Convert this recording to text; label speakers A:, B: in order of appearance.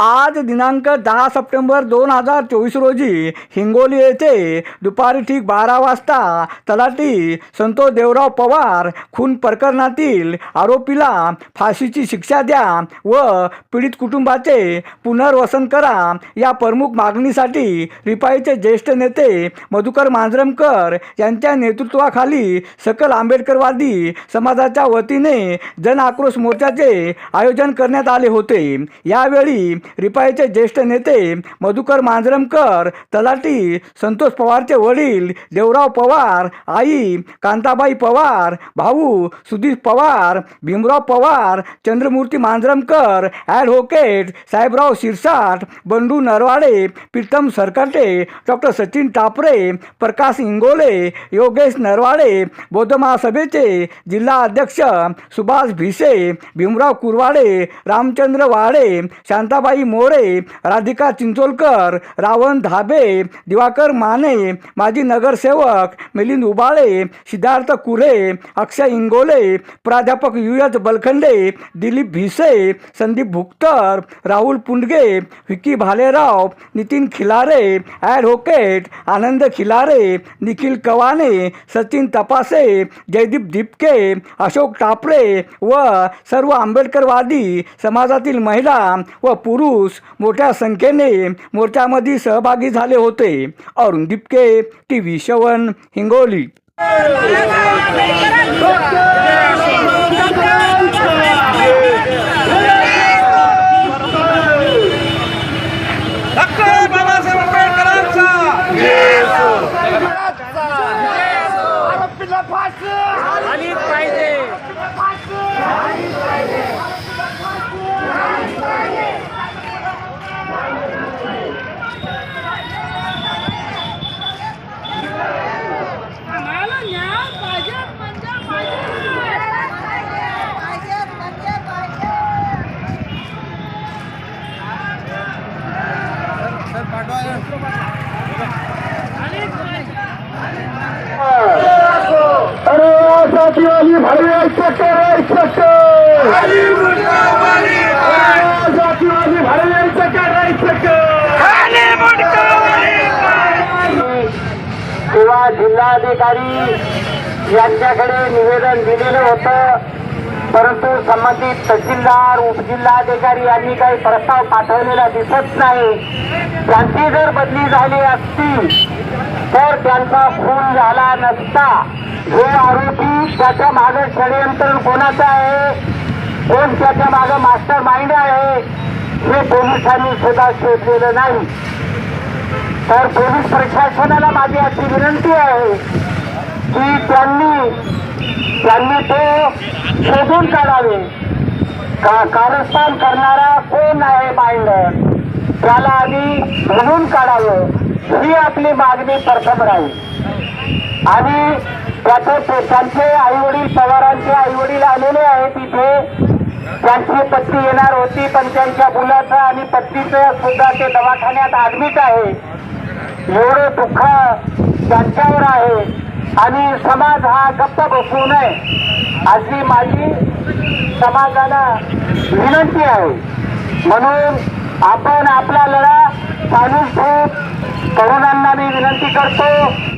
A: आज दिनांक दहा सप्टेंबर दोन हजार चोवीस रोजी हिंगोली येथे दुपारी ठीक बारा वाजता तलाठी संतोष देवराव पवार खून प्रकरणातील आरोपीला फाशीची शिक्षा द्या व पीडित कुटुंबाचे पुनर्वसन करा या प्रमुख मागणीसाठी रिपाईचे ज्येष्ठ नेते मधुकर मांजरमकर यांच्या नेतृत्वाखाली सकल आंबेडकरवादी समाजाच्या वतीने जन आक्रोश मोर्चाचे आयोजन करण्यात आले होते. यावेळी रिपाईचे ज्येष्ठ नेते मधुकर मांजरमकर तलाठी संतोष पवारचे वडील देवराव पवार आई कांताबाई पवार भाऊ सुधीर पवार भीमराव पवार चंद्रमूर्ती मांजरमकर ॲडव्होकेट साहेबराव शिरसाट बंडू नरवाडे प्रीतम सरकटे डॉक्टर सचिन टापरे प्रकाश इंगोले योगेश नरवाडे बौद्ध महासभेचे जिल्हा अध्यक्ष सुभाष भिसे भीमराव कुरवाडे रामचंद्र वाडे शांताबाई मोरे राधिका चिंचोलकर रावण धाबे दिवाकर माने माजी नगरसेवक मिलिंद उबाळे सिद्धार्थ कुरे अक्षय इंगोले प्राध्यापक U S Balkhande Dilip Bhise Sandeep Bhuktar Rahul Pundge Vicky Bhalerao Nitin Khilare advocate Anand Khilare Nikhil Kawane Sachin Tapase Jaydeep Dipke Ashok Tapre व सर्व आंबेडकरवादी समाजातील महिला व पुरुष मोठ्या संख्येने मोर्चामध्ये सहभागी झाले होते. अरुण दिपके टी व्ही शवन हिंगोली.
B: पाहिजे
C: आम्हाला न्याय पाहिजे म्हणजे पाहिजे पाहिजे म्हणजे पाहिजे
D: अरे जातीवादी भाई चक्कर चक्कर जातीवादी चक्कर किंवा जिल्हाधिकारी यांच्याकडे निवेदन दिलेलं होतं परंतु संबंधित तहसीलदार उपजिल्हाधिकारी यांनी काही प्रस्ताव पाठवलेला दिसत नाही. त्यांची जर बदली झाली असती तर त्यांचा खून झाला नसता. हे आरोपी त्याच्यामागे षडयंत्र कोणाचं आहे? कोण त्याच्यामागे मास्टर माइंड आहे? हे पोलिसांनी सुद्धा शोधलेलं नाही. तर पोलीस प्रशासनाला माझी अशी विनंती आहे की त्यांनी त्यांनी तो शोधून काढावे. का कारस्थान करणारा कोण आहे बाइंडर त्याला आधी म्हणून काढावं. ही आपली मागणी प्रथम राहील. आणि त्याचे त्यांचे आई वडील पवारांचे आई वडील आलेले आहेत तिथे त्यांची पत्नी येणार होती पण त्यांच्या मुलाचं आणि पत्नीचं सुद्धा ते दवाखान्यात ऍडमिट आहे. एवढं दुःख त्यांच्यावर आहे. आणि समाज हा गप्प बसू नये अशी माझी समाजाला विनंती आहे. म्हणून आपण आपला लढा चालूच ठेवू तरुणांना मी विनंती करतो.